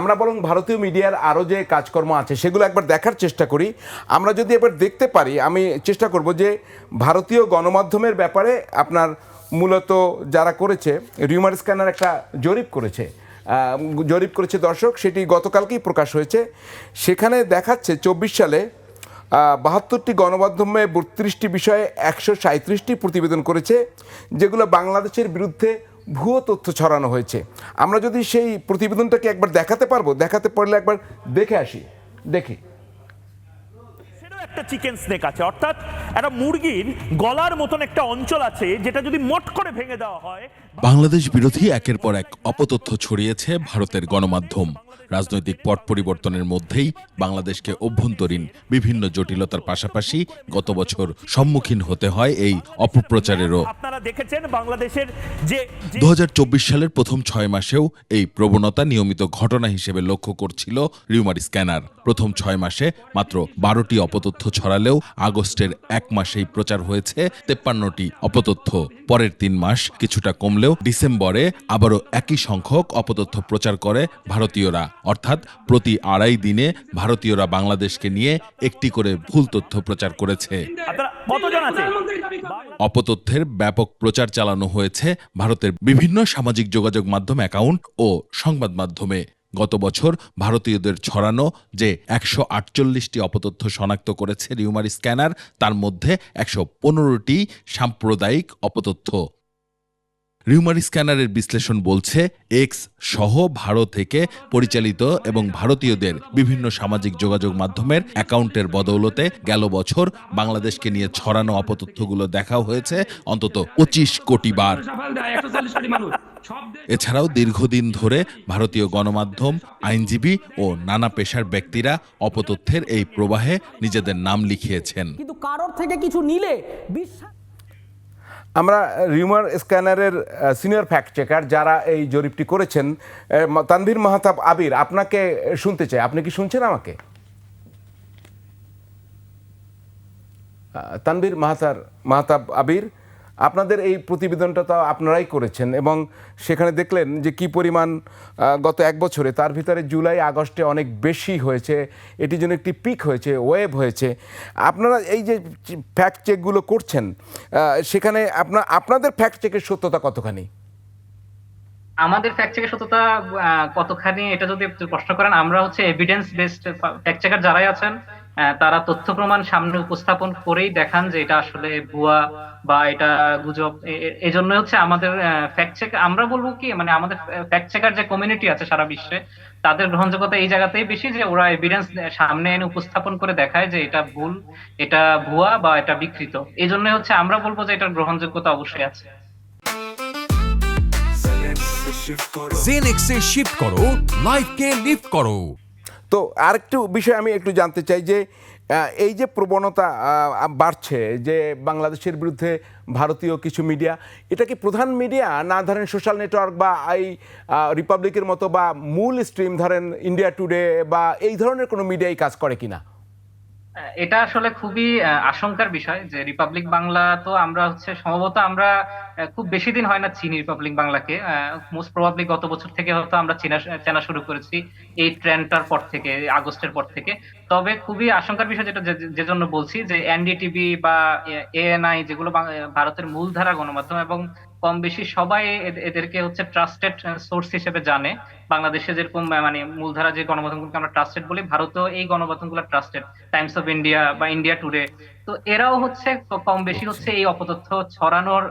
আমরা বরং ভারতীয় মিডিয়ার আরও যে কাজকর্ম আছে, সেগুলো একবার দেখার চেষ্টা করি। আমরা যদি এবার দেখতে পারি, আমি চেষ্টা করব যে ভারতীয় গণমাধ্যমের ব্যাপারে আপনার মূলত যারা করেছে, রিউমার স্ক্যানার একটা জরিপ করেছে। জরিপ করেছে দর্শক, সেটি গতকালকেই প্রকাশ হয়েছে। সেখানে দেখাচ্ছে চব্বিশ সালে বাহাত্তরটি গণমাধ্যমে বত্রিশটি বিষয়ে একশো সাঁত্রিশটি প্রতিবেদন করেছে, যেগুলো বাংলাদেশের বিরুদ্ধে ভুয়ো তথ্য ছড়ানো হয়েছে। আমরা যদি সেই প্রতিবেদনটাকে একবার দেখাতে পারব দেখাতে পারলে একবার দেখে আসি। দেখি। সেটাও একটা চিকেন স্নেক আছে অর্থাৎ একটা মুরগির গলার মতন একটা অঞ্চল আছে যেটা যদি মট করে ভেঙে দেওয়া হয় বাংলাদেশ বিরোধী একের পর এক অপতথ্য ছড়িয়েছে ভারতের গণমাধ্যম। রাজনৈতিক পট পরিবর্তনের মধ্যেই বাংলাদেশকে অভ্যন্তরীণ বিভিন্ন জটিলতার পাশাপাশি গত বছর সম্মুখীন হতে হয় এই অপপ্রচারেরও। আপনারা দেখেছেন বাংলাদেশের যে দু হাজার চব্বিশ সালের প্রথম ছয় মাসেও এই প্রবণতা নিয়মিত ঘটনা হিসেবে লক্ষ্য করছিল রিউমার স্ক্যানার। প্রথম ছয় মাসে মাত্র বারোটি অপতথ্য ছড়ালেও আগস্টের এক মাসেই প্রচার হয়েছে তেপ্পান্নটি অপতথ্য। পরের তিন মাস কিছুটা কমলেও ডিসেম্বরে আবারও একই সংখ্যক অপতথ্য প্রচার করে ভারতীয়রা। অর্থাৎ প্রতি আড়াই দিনে ভারতীয়রা বাংলাদেশকে নিয়ে একটি করে ভুল তথ্য প্রচার করেছে। অপতথ্যের ব্যাপক প্রচার চালানো হয়েছে ভারতের বিভিন্ন সামাজিক যোগাযোগ মাধ্যম অ্যাকাউন্ট ও সংবাদ মাধ্যমে। গত বছর ভারতীয়দের ছড়ানো যে একশো আটচল্লিশটি অপতথ্য শনাক্ত করেছে রিউমারি স্ক্যানার তার মধ্যে একশো পনেরোটি সাম্প্রদায়িক অপতথ্য। রিউমার স্ক্যানারের বিশ্লেষণ বলছে এক্স সহ ভারত থেকে পরিচালিত এবং ভারতীয়দের বিভিন্ন সামাজিক যোগাযোগ মাধ্যমের অ্যাকাউন্টের বদৌলতে গেল বছর বাংলাদেশকে নিয়ে ছড়ানো অপতথ্যগুলো দেখা হয়েছে অন্তত পঁচিশ কোটি বার। এছাড়াও দীর্ঘদিন ধরে ভারতীয় গণমাধ্যম, আইনজীবী ও নানা পেশার ব্যক্তিরা অপতথ্যের এই প্রবাহে নিজেদের নাম লিখিয়েছেন। কিন্তু কারোর থেকে কিছু নিলে বিশ্বাস আমরা রিউমার স্ক্যানারের সিনিয়র ফ্যাক্ট চেকার যারা এই জরিপটি করেছেন তানভীর মাহাতাব আবির, আপনাকে শুনতে চাই। আপনি কি শুনছেন আমাকে? তানভীর মাহাতার, মাহাতাব আবির আপনাদের এই প্রতিবেদনটা তো আপনারাই করেছেন এবং সেখানে দেখলেন যে কি পরিমাণ গত এক বছরে তার ভিতরে জুলাই, আগস্টে অনেক বেশি হয়েছে। এটির জন্য একটি পিক হয়েছে ওয়েভ হয়েছে। আপনারা এই যে ফ্যাক্ট চেকগুলো করছেন সেখানে আপনার আপনাদের ফ্যাক্ট চেকের সত্যতা কতখানি? আমাদের ফ্যাক্ট চেকের সত্যতা কতখানি, এটা যদি প্রশ্ন করেন, আমরা হচ্ছে এভিডেন্স বেসড ফ্যাক্ট চেকার যারাই আছেন তারা তথ্য প্রমাণ সামনে উপস্থাপন করেই দেখান যে এটা আসলে ভুয়া বা এটা গুজব। এই জন্য হচ্ছে আমাদের ফ্যাক্ট আমরা বলব কি মানে আমাদের ফ্যাক্ট চেকার যে কমিউনিটি আছে সারা বিশ্বে, তাদের গ্রহণযোগ্যতা এই জায়গাতেই বেশি যে ওরা এভিডেন্স সামনে এনে উপস্থাপন করে দেখায় যে এটা ভুল, এটা ভুয়া বা এটা বিকৃত। এই জন্য হচ্ছে আমরা বলব যে এটার গ্রহণযোগ্যতা অবশ্যই আছে। জেনেক্সে শিফট করো। লাইফকে লিফট করো। তো আরেকটু বিষয় আমি একটু জানতে চাই যে এই যে প্রবণতা বাড়ছে যে বাংলাদেশের বিরুদ্ধে ভারতীয় কিছু মিডিয়া, এটা কি প্রধান মিডিয়া না ধরেন সোশ্যাল নেটওয়ার্ক বা এই রিপাবলিকের মতো বা মূল স্ট্রিম ধরেন ইন্ডিয়া টুডে বা এই ধরনের কোনো মিডিয়াই কাজ করে কিনা? এটা আসলে খুবই আশঙ্কার বিষয় যে রিপাবলিক বাংলা তো আমরা হচ্ছে সম্ভবত আমরা খুব বেশি দিন হয় না চিনি রিপাবলিক বাংলাকে মোস্ট প্রবাবলি গত বছর থেকে হয়তো আমরা চেনা চেনা শুরু করেছি এই ট্রেন্ডটার পর থেকে আগস্টের পর থেকে। তবে খুবই আশঙ্কার বিষয় যেটা যে- জন্য বলছি যে এনডিটিভি বা এএনআই যেগুলো ভারতের মূলধারা গণমাধ্যম এবং কম বেশি সবাই এদেরকে হচ্ছে ট্রাস্টেড সোর্স হিসেবে জানে। বাংলাদেশে যেরকম মানে মূলধারা যে গণমাধ্যমগুলোকে আমরা ট্রাস্টেড বলি ভারতেও এই গণমাধ্যমগুলো ট্রাস্টেড টাইমস অফ ইন্ডিয়া বা ইন্ডিয়া টুডে তো এরাও হচ্ছে কম বেশি হচ্ছে এই অপতথ্য ছড়ানোর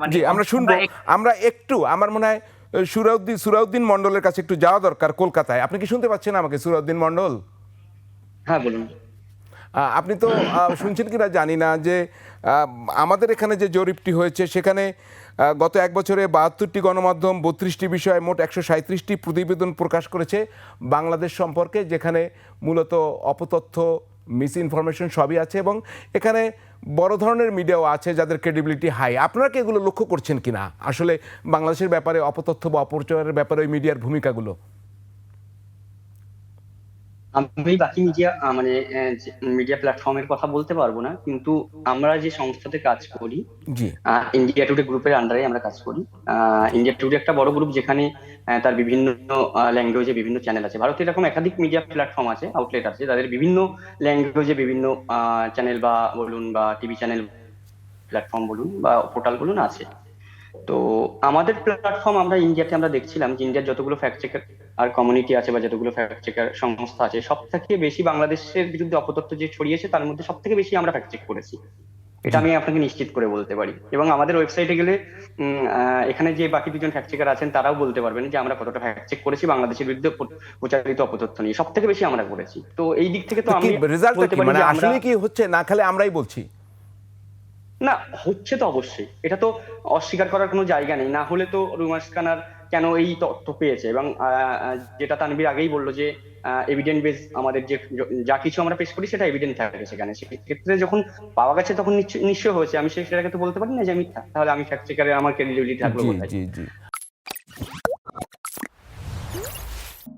মানে আমরা শুনব। আমরা একটু আমার মনে হয় সুরাউদ্দিন সুরাউদ্দিন মণ্ডলের কাছে একটু যাওয়া দরকার কলকাতায়। আপনি কি শুনতে পাচ্ছেন আমাকে সুরাউদ্দিন মণ্ডল? হ্যাঁ বলুন। আহ, আপনি তো শুনছেন কিনা জানি না যে আহ, আমাদের এখানে যে জরিপটি হয়েছে সেখানে গত এক বছরে বাহাত্তরটি গণমাধ্যম, বত্রিশটি বিষয়ে, মোট একশো সাঁত্রিশটি প্রতিবেদন প্রকাশ করেছে বাংলাদেশ সম্পর্কে, যেখানে মূলত অপতথ্য মিস ইনফরমেশন সবই আছে এবং এখানে বড় ধরনের মিডিয়াও আছে যাদের ক্রেডিবিলিটি হাই আপনারা কি এগুলো লক্ষ্য করছেন কিনা? আসলে বাংলাদেশের ব্যাপারে অপতথ্য বা অপপ্রচারের ব্যাপারে ওই মিডিয়ার ভূমিকাগুলো। আমি বাকি মিডিয়া মানে মিডিয়া প্ল্যাটফর্মের কথা বলতে পারব না কিন্তু আমরা যে সংস্থাতে কাজ করি ইন্ডিয়া টুডে গ্রুপের আন্ডারে আমরা কাজ করি। ইন্ডিয়া টুডে একটা বড় গ্রুপ যেখানে আহ, তার বিভিন্ন ল্যাঙ্গুয়েজে বিভিন্ন চ্যানেল আছে। ভারতে এরকম একাধিক মিডিয়া প্ল্যাটফর্ম আছে আউটলেট আছে তাদের বিভিন্ন ল্যাঙ্গুয়েজে বিভিন্ন চ্যানেল বা বলুন বা টিভি চ্যানেল প্ল্যাটফর্ম বলুন বা পোর্টাল বলুন আছে। তো আমাদের প্ল্যাটফর্ম আমরা ইন্ডিয়াতে আমরা দেখছিলাম যে ইন্ডিয়ার যতগুলো ফ্যাক্ট চেকার আর কমিউনিটি আছে বা যতগুলো ফ্যাক্ট চেকার সংস্থা আছে সব থেকে বেশি বাংলাদেশের বিরুদ্ধে অপতথ্য যে ছড়িয়েছে তার মধ্যে সব থেকে বেশি আমরা ফ্যাক্ট চেক করেছি। এটা আমি আপনাকে নিশ্চিত করে বলতে পারি। এবং আমাদের ওয়েবসাইটে গেলে এখানে যে বাকি দুজন ফ্যাক্ট চেকার আছেন তারাও বলতে পারবেন যে আমরা কতটা ফ্যাক্ট চেক করেছি বাংলাদেশের বিরুদ্ধে প্র- প্রচারিত অপতথ্য নিয়ে। সব থেকে বেশি আমরা করেছি। তো এই দিক থেকে তো আমি পারি মানে আমরা আসলে কি হচ্ছে? না খালে আমরাই বলছি? না হচ্ছে তো অবশ্যই। এটা তো অস্বীকার করার কোনো জায়গা নেই। না হলে তো রুমাস খানার কেন এই তথ্য পেয়েছে? এবং যেটা তানবির আগেই বলল যে এভিডেন্ট বেস আমাদের যে যা কিছু আমরা পেশ করি সেটা এভিডেন্ট থাকে সেখানে। সেক্ষেত্রে যখন পাওয়া গেছে তখন নিশ্চয়- হয়েছে। আমি সেটাকে তো বলতে পারি না যে আমি তাহলে আমি ফ্যাক্ট চেকারে আমার ক্রেডিবিলিটি থাকল বলতে কোথায়?